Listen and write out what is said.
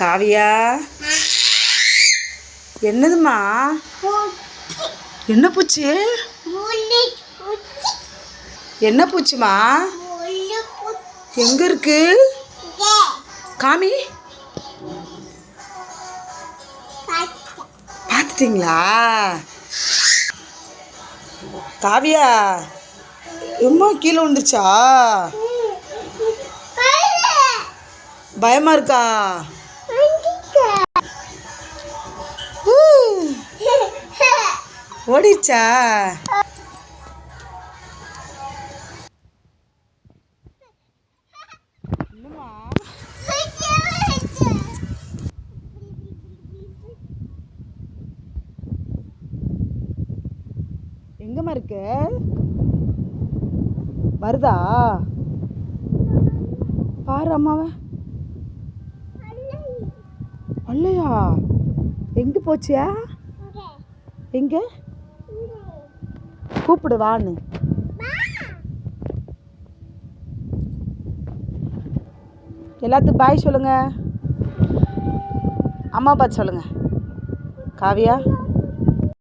காவியா? என்னதும்மா? என்ன பூச்சி? என்ன பூச்சிமா எங்க இருக்கு? காமி? பார்த்துட்டிங்களா காவியா எம்மா கீழே விழுந்துருச்சா? பயமா இருக்கா? ஓடிச்சா? எங்கம்மா இருக்கு? வருதா? பாரு அம்மாவை. அல்லையா எங்க போச்சியா? எங்கே? கூப்பிடு வான்னு எல்லாத்துக்கும் பாய் சொல்லுங்க. அம்மா அப்பா சொல்லுங்க. காவியா?